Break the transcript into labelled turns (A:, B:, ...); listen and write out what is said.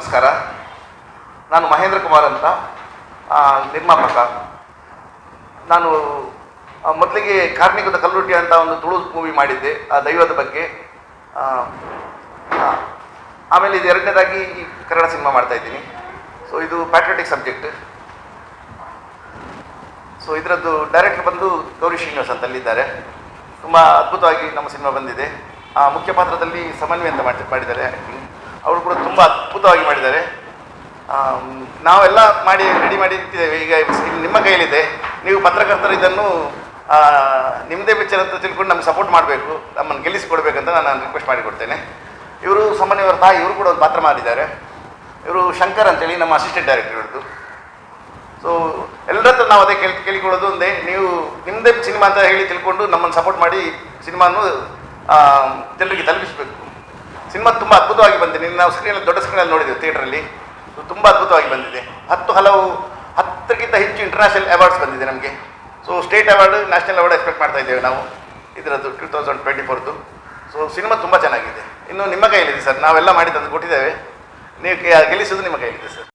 A: ನಮಸ್ಕಾರ. ನಾನು ಮಹೇಂದ್ರ ಕುಮಾರ್ ಅಂತ ನಿರ್ಮಾಪಕ. ನಾನು ಮೊದಲಿಗೆ ಕಾರ್ಮಿಕದ ಕಲ್ಲುಟಿ ಅಂತ ಒಂದು ತುಳು ಮೂವಿ ಮಾಡಿದ್ದೆ, ಆ, ದೈವದ ಬಗ್ಗೆ. ಆಮೇಲೆ ಇದು ಎರಡನೇದಾಗಿ ಈ ಕನ್ನಡ ಸಿನಿಮಾ ಮಾಡ್ತಾ ಇದ್ದೀನಿ. ಸೊ ಇದು ಪ್ಯಾಟ್ರಿಯಾಟಿಕ್ ಸಬ್ಜೆಕ್ಟ್ ಸೊ ಇದರದ್ದು ಡೈರೆಕ್ಟರ್ ಬಂದು ಗೌರಿ ಶ್ರೀನಿವಾಸ್ ಅಂತ ಅಲ್ಲಿದ್ದಾರೆ ತುಂಬ ಅದ್ಭುತವಾಗಿ ನಮ್ಮ ಸಿನಿಮಾ ಬಂದಿದೆ. ಆ, ಮುಖ್ಯ ಪಾತ್ರದಲ್ಲಿ ಸಮನ್ವಯ ಅಂತ ಮಾಡಿ ಮಾಡಿದ್ದಾರೆ ಆ್ಯಕ್ಟಿಂಗ್ ಅವರು ಕೂಡ ಅದ್ಭುತವಾಗಿ ಮಾಡಿದ್ದಾರೆ. ನಾವೆಲ್ಲ ಮಾಡಿ ರೆಡಿ ಮಾಡಿ ಇಟ್ಟಿದ್ದೇವೆ. ಈಗ ನಿಮ್ಮ ಕೈಯಲ್ಲಿದೆ. ನೀವು ಪತ್ರಕರ್ತರು ಇದನ್ನು ನಿಮ್ಮದೇ ಪಿಕ್ಚರ್ ಅಂತ ತಿಳ್ಕೊಂಡು ನಮ್ಗೆ ಸಪೋರ್ಟ್ ಮಾಡಬೇಕು, ನಮ್ಮನ್ನು ಗೆಲ್ಲಿಸಿಕೊಡ್ಬೇಕಂತ ನಾನು ರಿಕ್ವೆಸ್ಟ್ ಮಾಡಿಕೊಡ್ತೇನೆ. ಇವರು ಸಾಮಾನ್ಯವರ ತಾಯಿ, ಇವರು ಕೂಡ ಒಂದು ಪಾತ್ರ ಮಾಡಿದ್ದಾರೆ. ಇವರು ಶಂಕರ್ ಅಂತೇಳಿ ನಮ್ಮ ಅಸಿಸ್ಟೆಂಟ್ ಡೈರೆಕ್ಟರ್ ಇವ್ರದ್ದು. ಸೊ ಎಲ್ಲರತ್ರ ನಾವು ಅದೇ ಕೇಳಿ, ಕೇಳಿಕೊಳ್ಳೋದು ಒಂದೇ, ನೀವು ನಿಮ್ಮದೇ ಸಿನಿಮಾ ಅಂತ ಹೇಳಿ ತಿಳ್ಕೊಂಡು ನಮ್ಮನ್ನು ಸಪೋರ್ಟ್ ಮಾಡಿ ಸಿನಿಮಾನು ಜನರಿಗೆ ತಲುಪಿಸಬೇಕು. ಸಿನಿಮಾ ತುಂಬ ಅದ್ಭುತವಾಗಿ ಬಂದಿದೆ. ನಿನ್ನ ನಾವು ಸ್ಕ್ರೀನಲ್ಲಿ ದೊಡ್ಡ ಸ್ಕ್ರೀನಲ್ಲಿ ನೋಡಿದ್ದೇವೆ ಥಿಯೇಟ್ರಲ್ಲಿ ತುಂಬ ಅದ್ಭುತವಾಗಿ ಬಂದಿದೆ. ಹತ್ತು ಹಲವು, ಹತ್ತಕ್ಕಿಂತ ಹೆಚ್ಚು ಇಂಟರ್ನ್ಯಾಷನಲ್ ಅವಾರ್ಡ್ಸ್ ಬಂದಿದೆ ನಮಗೆ. So state award national award expect ಮಾಡ್ತಾ ಇದ್ದೇವೆ ನಾವು. ಇದರದ್ದು ಟೂ ತೌಸಂಡ್ ಟ್ವೆಂಟಿ ಫೋರ್ದು ಸೊ ಸಿನಿಮಾ ತುಂಬ ಚೆನ್ನಾಗಿದೆ. ಇನ್ನು ನಿಮ್ಮ ಕೈಯಲ್ಲಿದೆ ಸರ್. ನಾವೆಲ್ಲ ಮಾಡಿ ತಂದು ಕೊಟ್ಟಿದ್ದೇವೆ. ನೀವು ಗೆಲ್ಲಿಸೋದು ನಿಮ್ಮ ಕೈಯಲ್ಲಿದೆ ಸರ್.